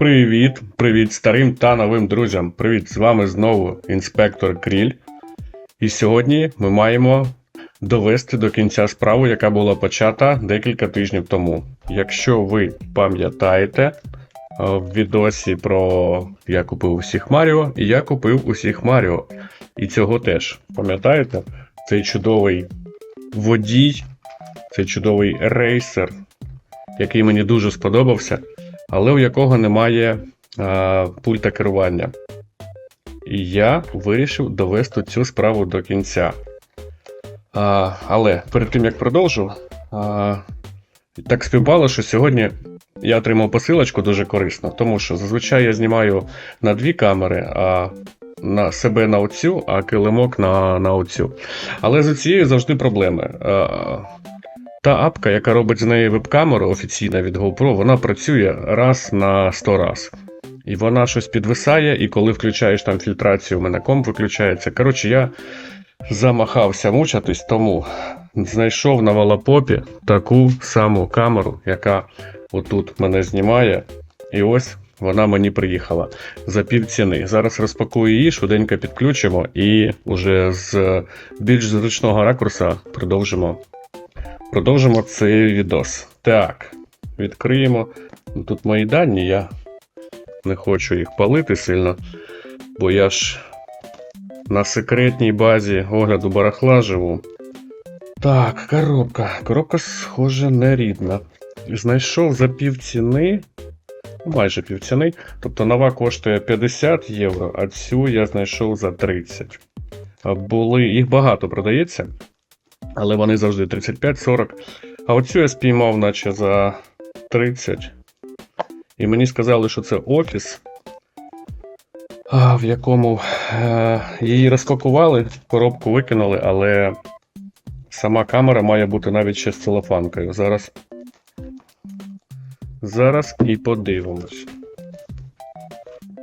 Привіт, привіт старим та новим друзям. Привіт, з вами знову інспектор Кріль. І сьогодні ми маємо довести до кінця справу, яка була почата декілька тижнів тому. Якщо ви пам'ятаєте, е, в відосі про я купив усіх Маріо, і я купив усіх Маріо. І цього теж. Пам'ятаєте? Цей чудовий водій, цей чудовий рейсер, який мені дуже сподобався, але у якого немає а, пульта керування. І я вирішив довести цю справу до кінця. А, але перед тим як продовжу, а, так співпало, що сьогодні я отримав посилочку дуже корисно, тому що зазвичай я знімаю на дві камери, а на себе на оцю, а килимок на, на оцю. Але з цією завжди проблеми. А, та апка, яка робить з неї веб-камеру офіційна від GoPro, вона працює раз на 100 раз. І вона щось підвисає, і коли включаєш там фільтрацію, у мене комп виключається. Коротше, я замахався мучатись, тому знайшов на Валапопі таку саму камеру, яка отут мене знімає. І ось вона мені приїхала за пів ціни. Зараз розпакую її, швиденько підключимо і вже з більш зручного ракурса продовжимо Продовжимо цей відос. Так, відкриємо. Ну, Тут мої дані, я не хочу їх палити сильно, бо я ж на секретній базі огляду барахла живу. Так, коробка. Коробка, схоже, не рідна. Знайшов за півціни. Майже півціни. Тобто нова коштує 50 євро, а цю я знайшов за 30. А Були, їх багато продається але вони завжди 35-40. А оцю я спіймав, наче за 30. І мені сказали, що це офіс, в якому е, її розпакували, коробку викинули, але сама камера має бути навіть ще з целофанкою. Зараз. Зараз і подивимось.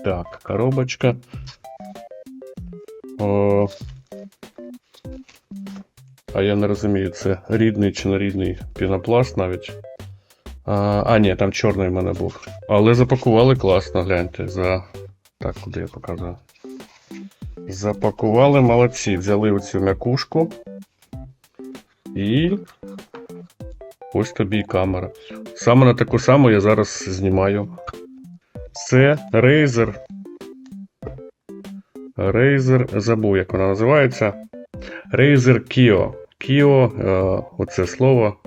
Так, коробочка. О, а я не розумію, це рідний чи не рідний пінопласт навіть. А, а ні, там чорний в мене був. Але запакували класно, гляньте. За. Так, куди я показую? Запакували молодці. Взяли оцю м'якушку. І. Ось тобі і камера. Саме на таку саму я зараз знімаю. Це Razer. Razer, забув, як вона називається. Razer Kio. Kio, е, оце слово.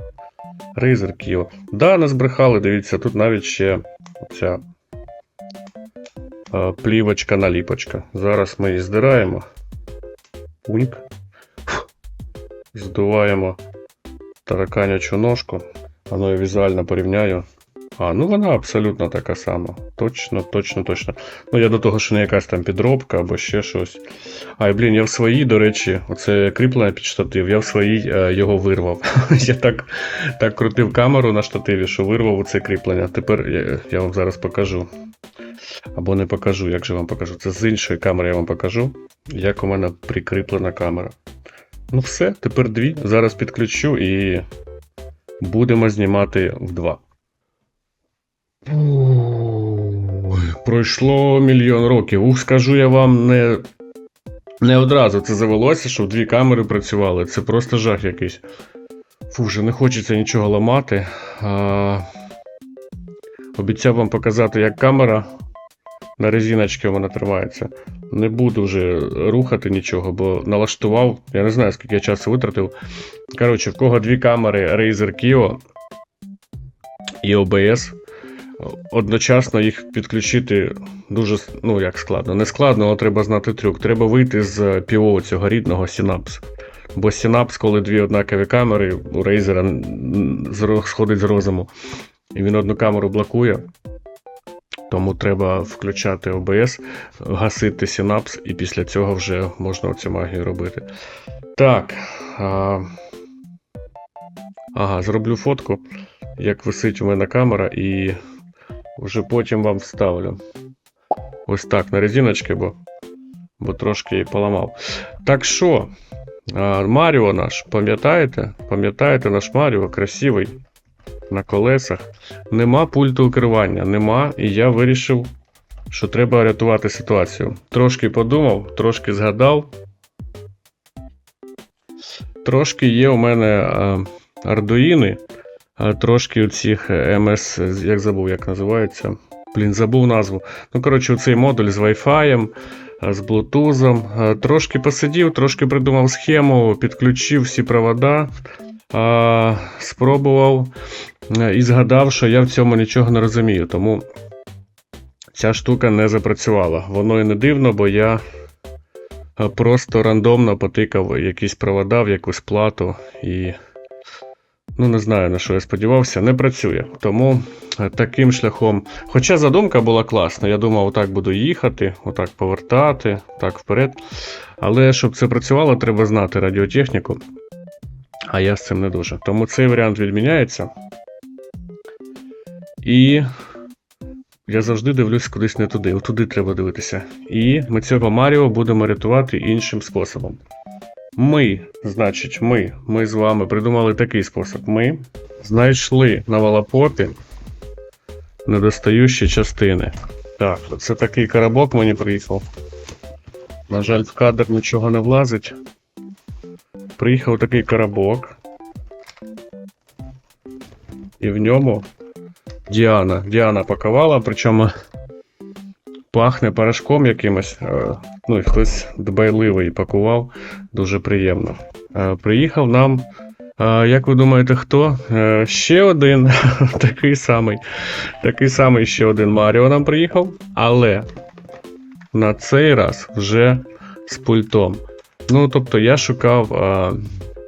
Razer Kio. Да, не збрехали, дивіться, тут навіть ще оця е, плівочка наліпочка. Зараз ми її здираємо. Пуньк. Здуваємо тараканячу ножку. Воно я візуально порівняю. А, ну вона абсолютно така сама. Точно, точно, точно. Ну, я до того, що не якась там підробка або ще щось. Ай, блін, я в своїй, до речі, оце кріплення під штатив, я в своїй е, його вирвав. я так так крутив камеру на штативі, що вирвав оце кріплення. Тепер я, я вам зараз покажу. Або не покажу, як же вам покажу. Це з іншої камери я вам покажу, як у мене прикріплена камера. Ну все, тепер дві. Зараз підключу і будемо знімати вдва. Ой, Пройшло мільйон років. Ух, скажу я вам, не не одразу це завелося, щоб дві камери працювали. Це просто жах якийсь. Фу, вже не хочеться нічого ламати. А... Обіцяв вам показати, як камера на резиночці вона тримається. Не буду вже рухати нічого, бо налаштував. Я не знаю, скільки я часу витратив. Коротше, в кого дві камери Razer Kio і OBS одночасно їх підключити дуже ну як складно. Не складно, але треба знати трюк. Треба вийти з піво цього рідного Synapse. Бо Synapse, коли дві однакові камери у Razer сходить з розуму, і він одну камеру блокує. Тому треба включати OBS, гасити Synapse, і після цього вже можна оцю магію робити. Так. А... Ага, зроблю фотку, як висить у мене камера, і вже потім вам вставлю. Ось так на резиночки, бо бо трошки її поламав. Так що, Маріо наш, пам'ятаєте? Пам'ятаєте наш Маріо красивий? на колесах. Нема пульту керування, нема, і я вирішив, що треба рятувати ситуацію. Трошки подумав, трошки згадав. Трошки є у мене ардуїни, трошки цих МС, як забув, як називається. Блін, забув назву. Ну, коротше, цей модуль з Wi-Fi, з Bluetooth. Трошки посидів, трошки придумав схему, підключив всі провода, спробував е, і згадав, що я в цьому нічого не розумію. Тому ця штука не запрацювала. Воно і не дивно, бо я просто рандомно потикав якісь провода в якусь плату і. Ну, не знаю, на що я сподівався, не працює. Тому е, таким шляхом. Хоча задумка була класна, я думав, отак буду їхати, отак повертати, так вперед. Але щоб це працювало, треба знати радіотехніку. А я з цим не дуже. Тому цей варіант відміняється. І я завжди дивлюсь кудись не туди. Отуди треба дивитися. І ми цього Маріо будемо рятувати іншим способом. Ми, значить, ми, ми з вами придумали такий спосіб. Ми знайшли на Валапопі недостаючі частини. Так, це такий коробок мені приїхав. На жаль, в кадр нічого не влазить. Приїхав такий коробок. І в ньому Діана. Діана пакувала, причому пахне порошком якимось. е, Ну, і хтось дбайливий пакував. Дуже приємно. Е, Приїхав нам. е, Як ви думаєте, хто? Ще один такий самий. Такий самий ще один Маріо нам приїхав. Але на цей раз вже з пультом. Ну, тобто, я шукав.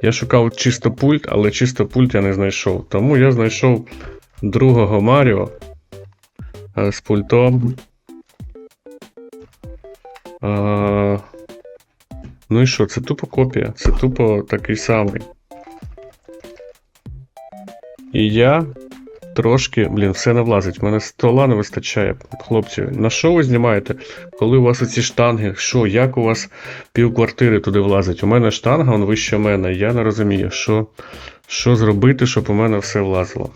Я шукав чисто пульт, але чисто пульт я не знайшов. Тому я знайшов другого Маріо з пультом. А, ну і що, це тупо копія, це тупо такий самий. І я трошки, блін, все не влазить. В мене стола не вистачає. Хлопці, на що ви знімаєте? Коли у вас оці штанги, що, як у вас півквартири туди влазить? У мене штанга, он вище мене. Я не розумію, що, що зробити, щоб у мене все влазило.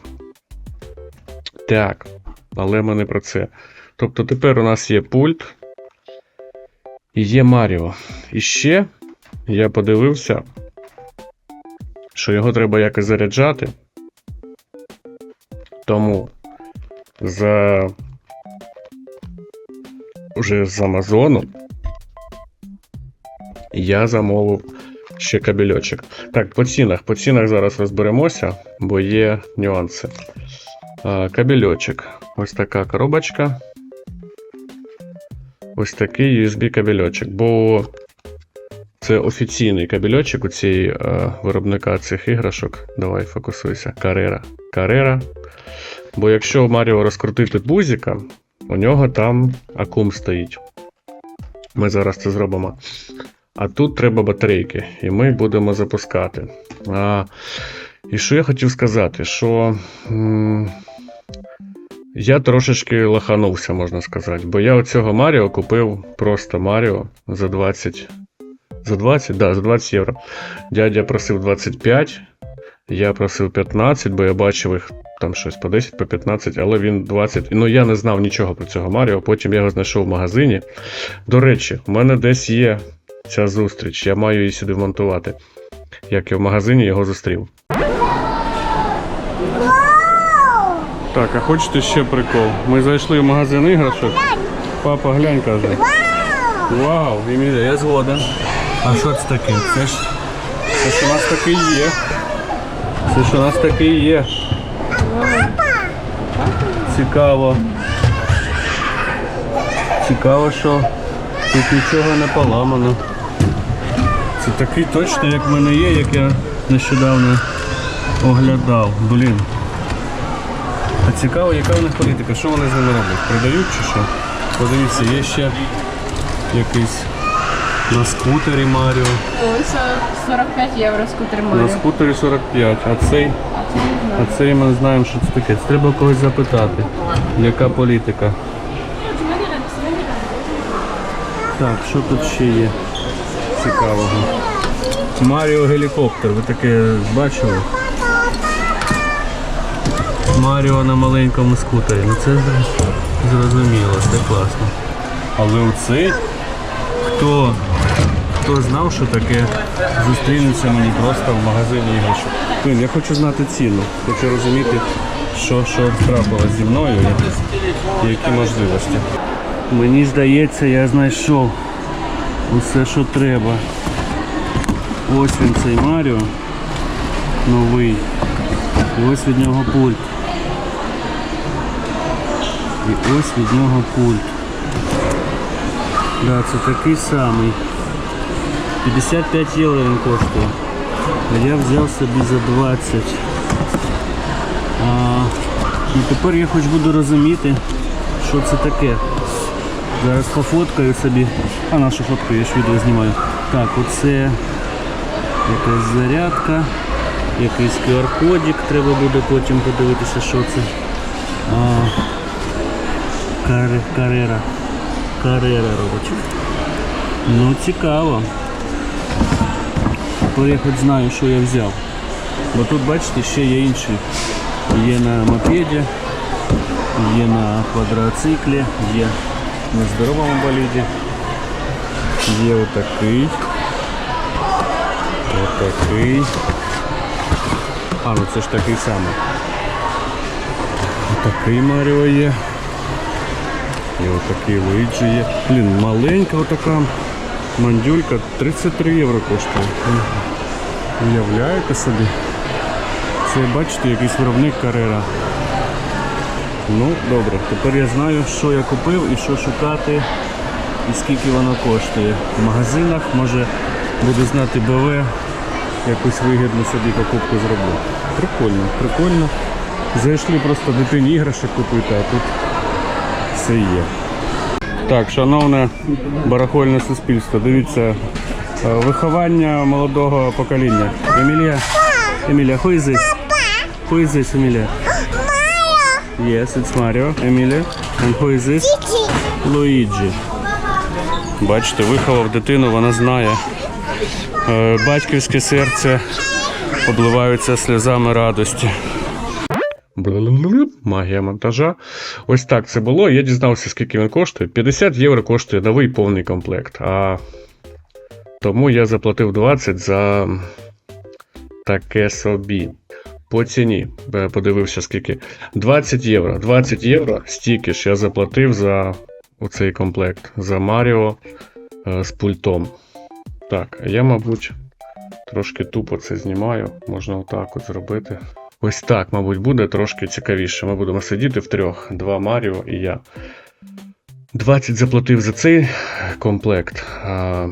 Так, але ми не про це. Тобто тепер у нас є пульт. Є Маріо. І ще я подивився, що його треба якось заряджати. Тому за уже з Амазону я замовив ще кабельочок. Так, по цінах. По цінах зараз розберемося, бо є нюанси. Кабельочок. Ось така коробочка ось такий USB кабельочок, бо це офіційний кабельочок у цієї е, виробника цих іграшок. Давай фокусуйся. Carrera. Carrera. Бо якщо Маріо розкрутити бузіка, у нього там акум стоїть. Ми зараз це зробимо. А тут треба батарейки, і ми будемо запускати. А, і що я хотів сказати, що. м, я трошечки лоханувся, можна сказати, бо я оцього Маріо купив просто Маріо за 20. За 20? Да, за 20 євро. Дядя просив 25, я просив 15, бо я бачив їх там щось по 10, по 15, але він 20. Ну я не знав нічого про цього Маріо, потім я його знайшов в магазині. До речі, у мене десь є ця зустріч, я маю її сюди вмонтувати. Як я в магазині його зустрів. Так, а хочете ще прикол? Ми зайшли в магазин іграшок. Папа, глянь, каже. Вау, Емілія, я згоден. А що це таке? Це ж. Це ж у нас таки є. Це ж у нас таки є. Цікаво. Цікаво, що тут нічого не поламано. Це такий точно, як в мене є, як я нещодавно оглядав. Блін. Цікаво, яка в них політика, що вони з ними роблять? Продають чи що? Подивіться, є ще якийсь на скутері Маріо. Ось 45 євро скутер Маріо. На скутері 45, а цей, а цей ми знаємо, що це таке. Це треба когось запитати. Яка політика? Так, що тут ще є цікавого? Маріо гелікоптер, ви таке бачили? Маріо на маленькому скутері. Ну це зрозуміло, це класно. Але оцей, хто, хто знав, що таке зустрінеться мені просто в магазині іграшок. Блін, я хочу знати ціну, хочу розуміти, що, що трапилось зі мною і які можливості. Мені здається, я знайшов усе, що треба. Ось він цей Маріо новий. Ось від нього пульт. І ось від нього пульт. Да, це такий самий. 55 євро він коштує. А я взяв собі за 20. А, і тепер я хоч буду розуміти, що це таке. Зараз пофоткаю собі. А нашу фотку я ж відео знімаю. Так, оце якась зарядка, якийсь QR-кодик, треба буде потім подивитися, що це. А, карера. Карера робить. Ну, цікаво. Тепер я хоч знаю, що я взяв. Бо тут, бачите, ще є інші. Є на мопеді, є на квадроциклі, є на здоровому боліді. Є отакий. Отакий. А, ну це ж такий самий. Отакий Маріо є. І отакий Луїджі є. Блін, маленька отака мандюлька 33 євро коштує. Уявляєте собі? Це бачите якийсь виробник Карера. Ну, добре, тепер я знаю, що я купив і що шукати, і скільки воно коштує. В магазинах може буду знати БВ, якусь вигідну собі покупку зроблю. Прикольно, прикольно. Зайшли просто дитині іграшок купити, а тут все є. Так, шановне барахольне суспільство, дивіться, е, виховання молодого покоління. Емілія, Емілія, who is this? Who is this, Емілія? Yes, it's Mario. Емілія. And who is this? Луїджі. Бачите, виховав дитину, вона знає. Е, Батьківське серце обливаються сльозами радості. Магія монтажа. Ось так це було. Я дізнався, скільки він коштує. 50 євро коштує новий повний комплект. А тому я заплатив 20 за таке собі. По ціні. Подивився, скільки. 20 євро. 20 євро стільки ж я заплатив за оцей комплект. За Маріо е, з пультом. Так, я, мабуть, трошки тупо це знімаю. Можна отак от зробити. Ось так, мабуть, буде трошки цікавіше. Ми будемо сидіти втрьох: два Маріо і я. 20 заплатив за цей комплект. А,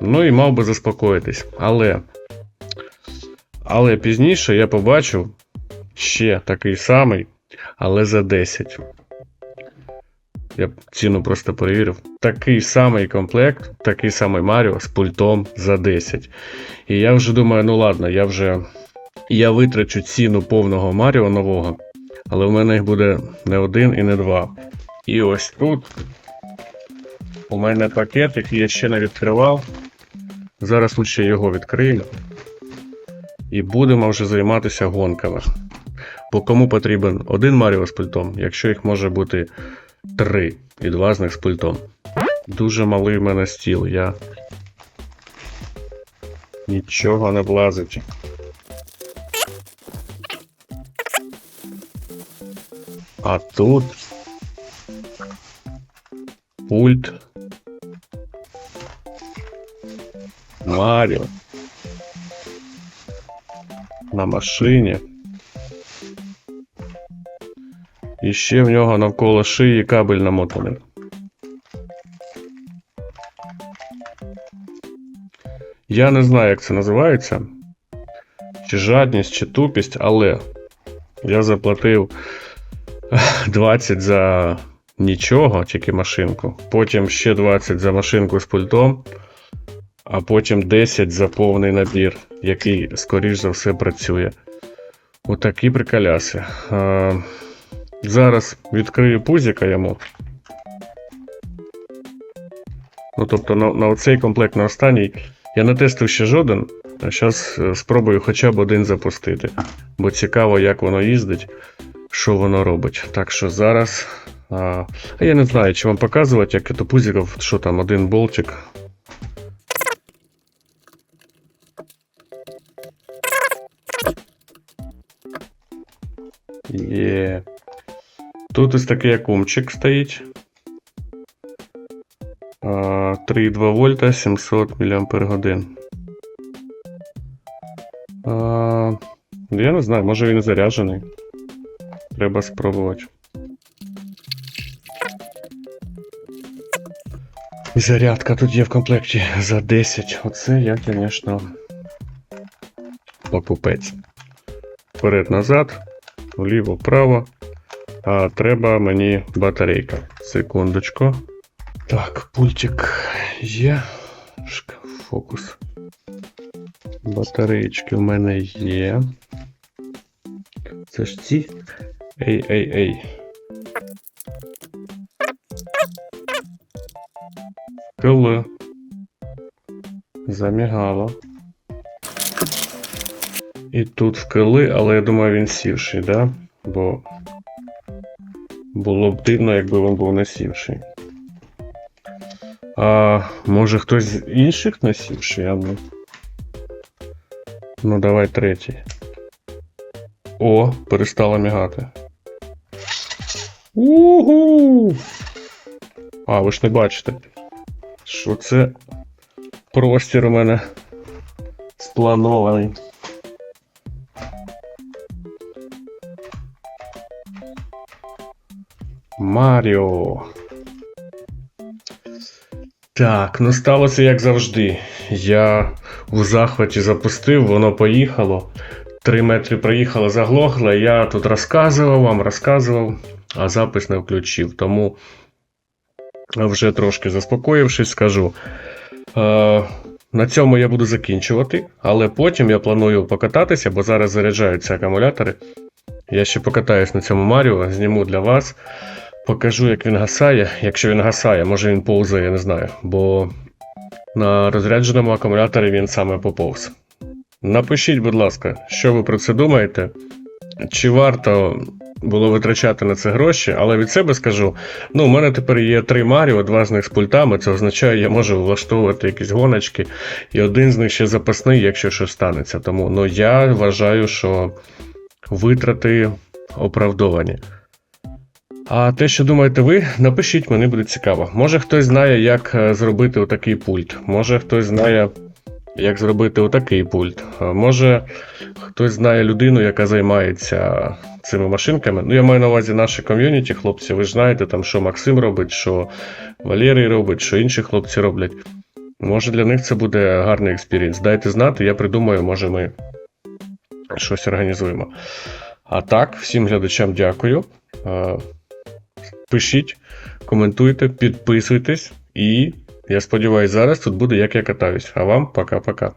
ну і мав би заспокоїтись. Але. Але пізніше я побачив ще такий самий, але за 10. Я ціну просто перевірив. Такий самий комплект, такий самий Маріо з пультом за 10. І я вже думаю, ну ладно, я вже я витрачу ціну повного Маріо нового, але в мене їх буде не один і не два. І ось тут у мене пакет, який я ще не відкривав. Зараз лучше його відкрию. І будемо вже займатися гонками. Бо кому потрібен один Маріо з пультом, якщо їх може бути три, і два з них з пультом. Дуже малий в мене стіл, я нічого не влазить. А тут пульт. Маріо. На машині. І ще в нього навколо шиї кабель намотаний. Я не знаю, як це називається. Чи жадність, чи тупість, але я заплатив 20 за нічого, тільки машинку. Потім ще 20 за машинку з пультом, а потім 10 за повний набір, який, скоріш за все, працює. Отакі приколяси. Е, зараз відкрию пузіка йому. Ну, тобто, на, на оцей комплект на останній. Я не тестив ще жоден, а зараз спробую хоча б один запустити. Бо цікаво, як воно їздить. Що воно робить. Так що зараз. А, я не знаю, чи вам показувати, як це пузиков, що там, один болтик. Є. Тут ось такий акумчик стоїть. 3,2 вольта 700 мАч. Я не знаю, може він заряджений. Треба спробувати. І зарядка тут є в комплекті за 10. Оце я, звісно, покупець. Вперед-назад, вліво-вправо. А треба мені батарейка. Секундочку. Так, пультик є. Фокус. Батареєчки в мене є. Це ж ці. Ей, ей, ей. Коли замігало. І тут вкили, але я думаю, він сівший, да? Бо було б дивно, якби він був не сівший. А може хтось з інших насівший, а ну. Ну, давай третій. О, перестала мігати. Угу! А, ви ж не бачите. Що це простір у мене спланований. Маріо. Так, ну сталося як завжди. Я у захваті запустив, воно поїхало. Три метри проїхало, заглохло. Я тут розказував вам, розказував, а запис не включив. Тому вже трошки заспокоївшись, скажу. Е, на цьому я буду закінчувати, але потім я планую покататися, бо зараз заряджаються акумулятори. Я ще покатаюсь на цьому Маріо, зніму для вас. Покажу, як він гасає. Якщо він гасає, може він повзає, я не знаю. Бо на розрядженому акумуляторі він саме поповз. Напишіть, будь ласка, що ви про це думаєте? Чи варто було витрачати на це гроші? Але від себе скажу: ну, у мене тепер є три Маріо, два з них з пультами. Це означає, я можу влаштовувати якісь гоночки, і один з них ще запасний, якщо щось станеться. Тому ну, я вважаю, що витрати оправдовані. А те, що думаєте ви, напишіть, мені буде цікаво. Може хтось знає, як е, зробити отакий пульт. Може хтось знає, як зробити отакий пульт. Може хтось знає людину, яка займається цими машинками. Ну, я маю на увазі наше ком'юніті, хлопці. Ви ж знаєте, там, що Максим робить, що Валерій робить, що інші хлопці роблять. Може для них це буде гарний експірієнс. Дайте знати, я придумаю, може ми щось організуємо. А так, всім глядачам дякую. Е, Пишіть, коментуйте, підписуйтесь, і я сподіваюся, зараз тут буде як я катаюсь. А вам пока-пока.